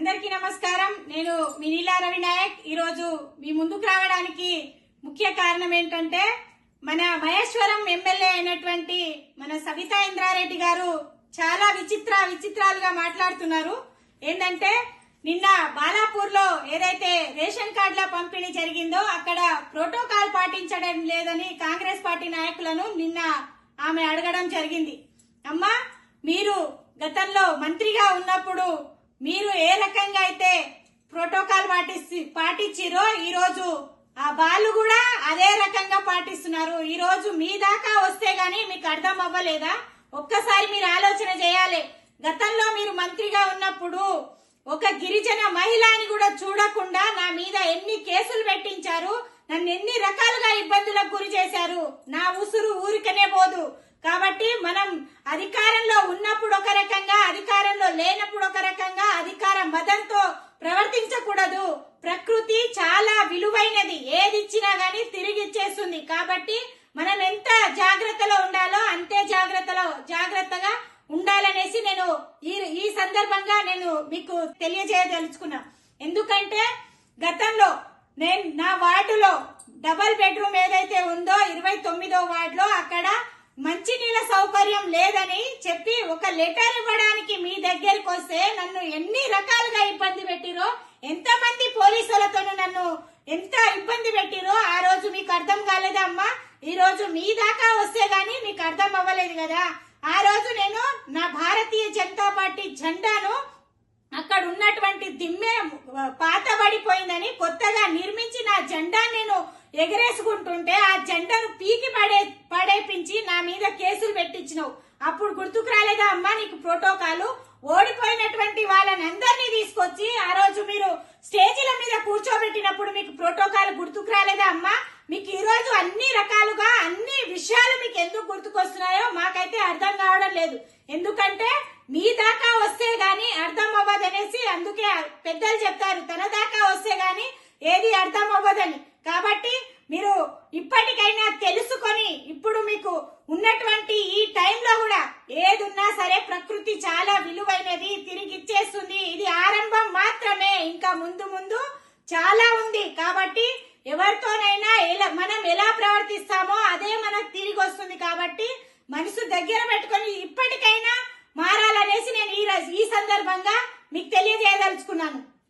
అందరికీ నమస్కారం. నేను మీ నీలా ఈరోజు మీ ముందుకు రావడానికి ముఖ్య కారణం ఏంటంటే మన మహేశ్వరం ఎమ్మెల్యే అయినటువంటి మన సవితా ఇంద్రారెడ్డి గారు చాలా విచిత్ర విచిత్రాలుగా మాట్లాడుతున్నారు. ఏంటంటే నిన్న బాలాపూర్లో ఏదైతే రేషన్ కార్డుల పంపిణీ జరిగిందో అక్కడ ప్రోటోకాల్ పాటించడం లేదని కాంగ్రెస్ పార్టీ నాయకులను నిన్న ఆమె అడగడం జరిగింది. అమ్మా మీరు గతంలో మంత్రిగా ఉన్నప్పుడు మీరు ఏ రకంగా అయితే ప్రోటోకాల్ పాటిస్తి పాటించిరో ఈరోజు ఆ వాళ్ళు కూడా అదే రకంగా పాటిస్తున్నారు. ఈ రోజు మీ దాకా వస్తే గానీ మీకు అర్థం అవ్వలేదా? ఒక్కసారి మీరు ఆలోచన చేయాలి. గతంలో మీరు మంత్రిగా ఉన్నప్పుడు ఒక గిరిజన మహిళని కూడా చూడకుండా నా మీద ఎన్ని కేసులు పెట్టించారు? నన్ను ఎన్ని రకాలుగా ఇబ్బందులకు గురి చేశారు? నా ఉసురు ఊరికనే పోదు. కాబట్టి మనం అధికారంలో ఉన్నప్పుడు ఒక రకంగా అధికారంలో లేనప్పుడు ఒక రకంగా అధికార మదంతో ప్రవర్తించకూడదు ప్రకృతి చాలా ఇచ్చేది ఏది ఇచ్చినా గానీ తిరిగి ఇచ్చేస్తుంది కాబట్టి మనం ఎంత జాగ్రత్తలో ఉండాలో అంతే జాగ్రత్తలో జాగ్రత్తగా ఉండాలనేసి నేను ఈ ఈ సందర్భంగా నేను మీకు తెలియజేయదలుచుకున్నా. ఎందుకంటే గతంలో నేను నా వార్డులో డబల్ బెడ్రూమ్ ఏదైతే ఉందో ఇరవై తొమ్మిదో వార్డులో అక్కడ మంచినీళ్ళ సౌకర్యం లేదని చెప్పి ఒక లెటర్ ఇవ్వడానికి మీ దగ్గరికి వస్తే నన్ను ఎన్ని రకాలుగా ఇబ్బంది పెట్టిరో ఎంతమంది పోలీసులతో నన్ను ఎంత ఇబ్బంది పెట్టిరో ఆ రోజు మీకు అర్థం కాలేదా అమ్మా? ఈ రోజు మీ దాకా వస్తే గాని మీకు అర్థం అవ్వలేదు కదా. ఆ రోజు నేను నా భారతీయ జనతా పార్టీ జెండాను అక్కడ ఉన్నటువంటి దిమ్మె పాతబడిపోయిందని కొత్తగా నిర్మించి నా జెండా నేను ఎగరేసుకుంటుంటే ఆ జెండాను పీకి పడే పడేపించి నా మీద కేసులు పెట్టించినావు. అప్పుడు గుర్తుకు రాలేదా అమ్మా నీకు ప్రోటోకాలు? ఓడిపోయినటువంటి వాళ్ళని అందరినీ తీసుకొచ్చి ఆ రోజు మీరు స్టేజీల కూర్చోబెట్టినప్పుడు మీకు ప్రోటోకాల్ గుర్తుకు రాలేదా అమ్మా? మీకు ఈరోజు అన్ని రకాలుగా అన్ని విషయాలు మీకు ఎందుకు గుర్తుకొస్తున్నాయో మాకైతే అర్థం కావడం లేదు. ఎందుకంటే మీ దాకా వస్తే గాని అర్థం అవ్వదనేసి అందుకే పెద్దలు చెప్తారు తన దాకా వస్తే గాని ఏది అర్థం అవ్వదని. కాబట్టి మీరు ఇప్పటికైనా తెలుసుకొని ఇప్పుడు మీకు ఉన్నటువంటి ఈ టైంలో కూడా ఏది ఉన్నా సరే ప్రకృతి చాలా విలువైనది తిరిగి ఇచ్చేస్తుంది ఇది ఆరంభం మాత్రమే. ఇంకా ముందు ముందు చాలా ఉంది. కాబట్టి ఎవరితోనైనా ఎలా మనం ఎలా ప్రవర్తిస్తామో అదే మనకు తిరిగి వస్తుంది. కాబట్టి మనసు దగ్గర పెట్టుకొని ఇప్పటికైనా మారాలనేసి నేను ఈ రోజు ఈ సందర్భంగా మీకు తెలియజేయదలుచుకున్నాను.